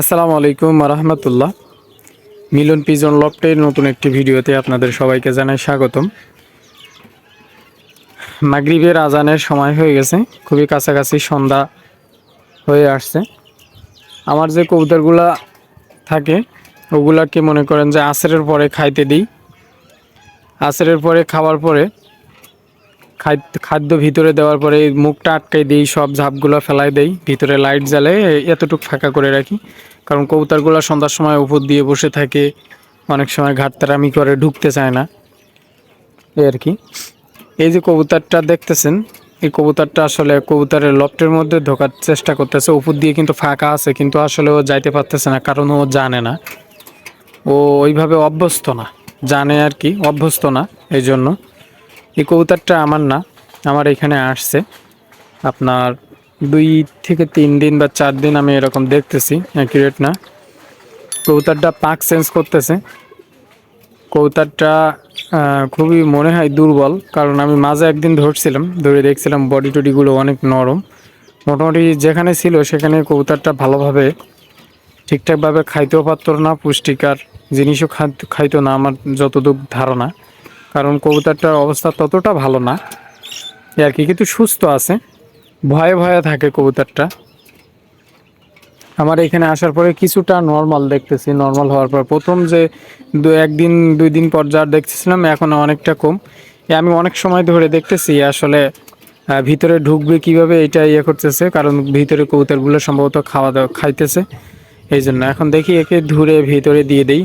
আসসালামু আলাইকুম রহমতুল্লাহ। মিলন পিজন লফটের নতুন একটি ভিডিওতে আপনাদের সবাইকে জানাই স্বাগতম। মাগরিবের আজানের সময় হয়ে গেছে, খুবই কাছাকাছি সন্ধ্যা হয়ে আসছে। আমার যে কবুতরগুলা থাকে, ওগুলাকে মনে করেন যে আসরের পরে খাইতে দিই। আসরের পরে খাওয়ার পরে খাদ্য ভিতরে দেওয়ার পরে মুখটা আটকাই দিই, সব ঝাপগুলো ফেলাই দেই, ভিতরে লাইট জ্বালে এতটুকু ফাঁকা করে রাখি। কারণ কবুতরগুলো সন্ধ্যার সময় উপর দিয়ে বসে থাকে, অনেক সময় ঘাটতারামি করে, ঢুকতে চায় না। এই আর কি। এই যে কবুতরটা দেখতেছেন, এই কবুতরটা আসলে কবুতরের লফটের মধ্যে ঢোকার চেষ্টা করতেছে, উপর দিয়ে কিন্তু ফাঁকা আছে, কিন্তু আসলে ও যাইতে পারতেছে না, কারণ ও জানে না। ও ওইভাবে অভ্যস্ত না, জানে আর কি, অভ্যস্ত না এই জন্য এই কবুতরটা আমার না, আমার এখানে আসছে। আপনার দুই থেকে তিন দিন বা চার দিন আমি এরকম দেখতেছি অ্যাকুরেট না। কবুতরটা পাক চেঞ্জ করতেছে। কবুতরটা খুবই মনে হয় দুর্বল, কারণ আমি মাঝে একদিন ধরছিলাম, ধরে দেখছিলাম বডি টডিগুলো অনেক নরম। মোটামুটি যেখানে ছিল সেখানে কবুতরটা ভালোভাবে ঠিকঠাকভাবে খাইতেও পারতো না, পুষ্টিকর জিনিসও খাইতো না, আমার যতদূর ধারণা। কারণ কবুতরটার অবস্থা ততটা ভালো না। আর কি, কিন্তু সুস্থ আছে। ভয়ে ভয়ে থাকে কবুতরটা। আমার এখানে আসার পরে কিছুটা নর্মাল দেখতেছি। নর্মাল হওয়ার পর প্রথম যে দু, একদিন, দুই দিন পর যা দেখতেছিলাম, এখন অনেকটা কম। আমি অনেক সময় ধরে দেখতেছি, আসলে ভিতরে ঢুকবে কীভাবে এটা ইয়ে করতেছে, কারণ ভিতরে কবুতরগুলো সম্ভবত খাওয়া দাওয়া, খাইতেছে। এই জন্য এখন দেখি একে ধরে ভিতরে দিয়ে দেই।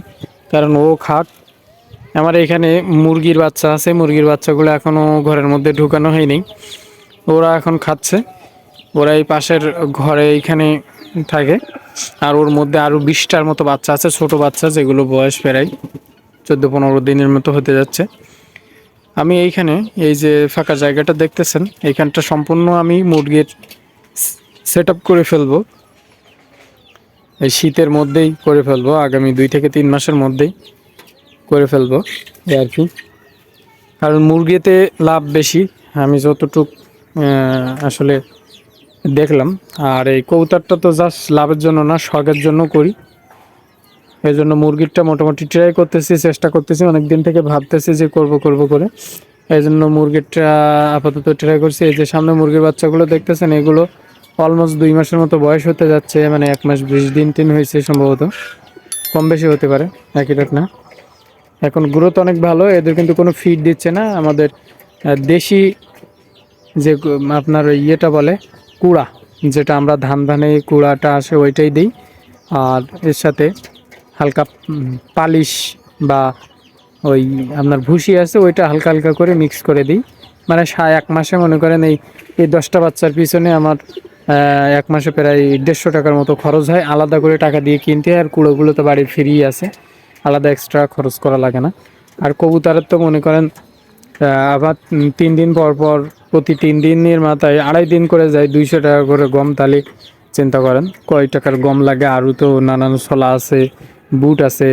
কারণ ও খাক আমার এখানে মুরগির বাচ্চা আছে, মুরগির বাচ্চাগুলো এখনও ঘরের মধ্যে ঢুকানো হয়নি। ওরা এখন খাচ্ছে। ওরা এই পাশের ঘরে এইখানে থাকে। আর ওর মধ্যে আরও বিশটার মতো বাচ্চা আছে, ছোট বাচ্চা, যেগুলো বয়স প্রায় চোদ্দ পনেরো দিনের মতো হতে যাচ্ছে। আমি এইখানে এই যে ফাঁকা জায়গাটা দেখতেছেন, এইখানটা সম্পূর্ণ আমি মুরগির সেট করে ফেলব। এই শীতের মধ্যেই করে ফেলব, আগামী দুই থেকে তিন মাসের মধ্যেই। করে ফেলব, এই আর কি। কারণ মুরগিতে লাভ বেশি, আমি যতটুক আসলে দেখলাম। আর এই কৌতারটা তো জাস্ট লাভের জন্য না শখের জন্য করি। এই জন্য মুরগিরটা মোটামুটি ট্রাই করতেছি, চেষ্টা করতেছি অনেক দিন থেকে ভাবতেছি যে করব করব করে। এই জন্য মুরগিরটা আপাতত ট্রাই করছি। এই যে সামনে মুরগির বাচ্চাগুলো দেখতেছেন, এগুলো অলমোস্ট দুই মাসের মতো বয়স হতে যাচ্ছে মানে এক মাস বিশ দিন, তিন হয়েছে সম্ভবত। কম বেশি হতে পারে, একই না। এখন গ্রোথ অনেক ভালো, এদের কিন্তু কোনো ফিড দিচ্ছে না। আমাদের দেশি যে, আপনার ইয়েটা বলে, কুড়া, যেটা আমরা ধান ধানে কুড়াটা আসে ওইটাই দিই। আর এর সাথে হালকা পালিশ বা ওই আপনার ভুসি আছে, ওইটা হালকা হালকা করে মিক্স করে দিই। মানে সা- এক মাসে মনে করেন এই এই দশটা বাচ্চার পিছনে আমার এক মাসে প্রায় দেড়শো টাকার মতো খরচ হয়। আলাদা করে টাকা দিয়ে কিনতে আর কুড়োগুলো তো বাড়ির ফ্রি আছে। আলাদা এক্সট্রা খরচ করা লাগে না। আর কবুতরের তো মনে করেন আবার তিন দিন পর পর প্রতি তিন দিনের মাথায় আড়াই দিন করে যায়, দুইশো টাকা করে গম তালি, চিন্তা করেন, কয় টাকার গম লাগে, আরও তো নানান ছলা আছে, বুট আছে,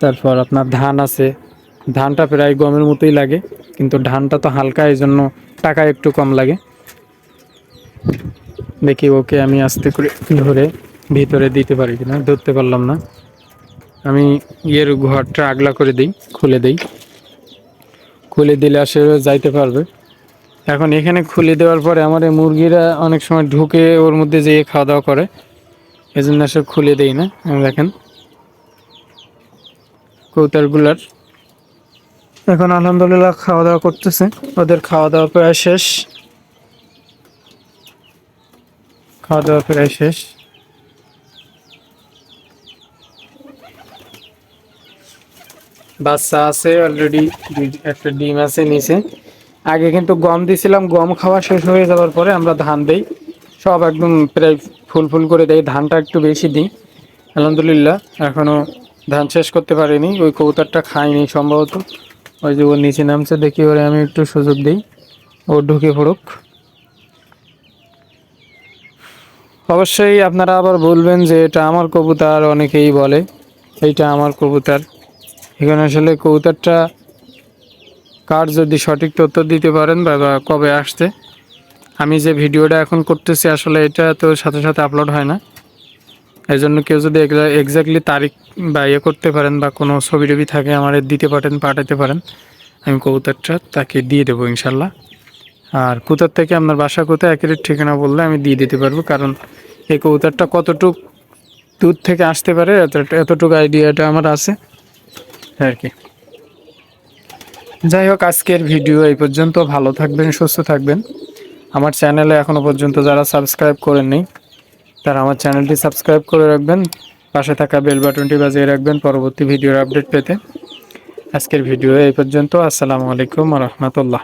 তারপর আপনার ধান আছে। ধানটা প্রায় গমের মতোই লাগে, কিন্তু ধানটা তো হালকা এই জন্য টাকা একটু কম লাগে। দেখি ওকে আমি আস্তে করে ধরে ভিতরে দিতে পারি কিনা, ধরতে পারলাম না। আমি ইয়ের ঘরটা আগলা করে দিই, খুলে দিই। খুলে দিলে আসলে যাইতে পারবে। এখন এখানে খুলে দেওয়ার পরে আমার এই মুরগিরা অনেক সময় ঢুকে ওর মধ্যে যেয়ে খাওয়া দাওয়া করে। এই জন্য আসলে খুলে দেই না দেখেন। কৌতারগুলার এখন আলহামদুলিল্লাহ খাওয়া দাওয়া করতেছে। ওদের খাওয়া দাওয়া প্রায় শেষ। খাওয়া দাওয়া প্রায় শেষ। বাচ্চা আছে অলরেডি একটা ডিম আছে নিচে। আগে কিন্তু গম দিছিলাম, গম খাওয়া শেষ হয়ে যাওয়ার পরে আমরা ধান দেই। সব একদম প্রায় ফুল ফুল করে দেয় ধানটা একটু বেশি দিই। আলহামদুলিল্লাহ এখনও ধান শেষ করতে পারিনি, ওই কৌতারটা খাইনি সম্ভবত। ওই যে ওর নিচে নামছে, দেখি ওরে আমি একটু সুযোগ দিই। ও ঢুকে পড়ুক। অবশ্যই আপনারা আবার বলবেন যে এটা আমার কবুতর, অনেকেই বলে, এইটা আমার কবুতর। এখানে আসলে কৌতারটা কার যদি সঠিক তথ্য দিতে পারেন বা কবে আসতে আমি যে ভিডিওটা এখন করতেছি আসলে এটা তো সাথে সাথে আপলোড হয় না। এই জন্য কেউ যদি এক্স্যাক্টলি তারিখ বা ইয়ে করতে পারেন বা কোনো ছবি টবি থাকে আমার দিতে পারেন, পাঠাতে পারেন, আমি কবুতরটা তাকে দিয়ে দেবো ইনশাল্লাহ। আর কোথার থেকে আপনার বাসা কোথায় অ্যাকুরেট ঠিকানা বললে আমি দিয়ে দিতে পারব, কারণ এই কবুতরটা কতটুক দূর থেকে আসতে পারে এত- এতটুকু আইডিয়াটা আমার আছে। আর কি। যাই হোক, আজকের ভিডিও এই পর্যন্ত। ভালো থাকবেন, সুস্থ থাকবেন। আমার চ্যানেলে এখনও পর্যন্ত যারা সাবস্ক্রাইব করেননি, তারা আমার চ্যানেলটি সাবস্ক্রাইব করে রাখবেন। পাশে থাকা বেল বাটনটি বাজিয়ে রাখবেন পরবর্তী ভিডিওর আপডেট পেতে। আজকের ভিডিও এই পর্যন্ত। আসসালামু আলাইকুম রহমতুল্লাহ।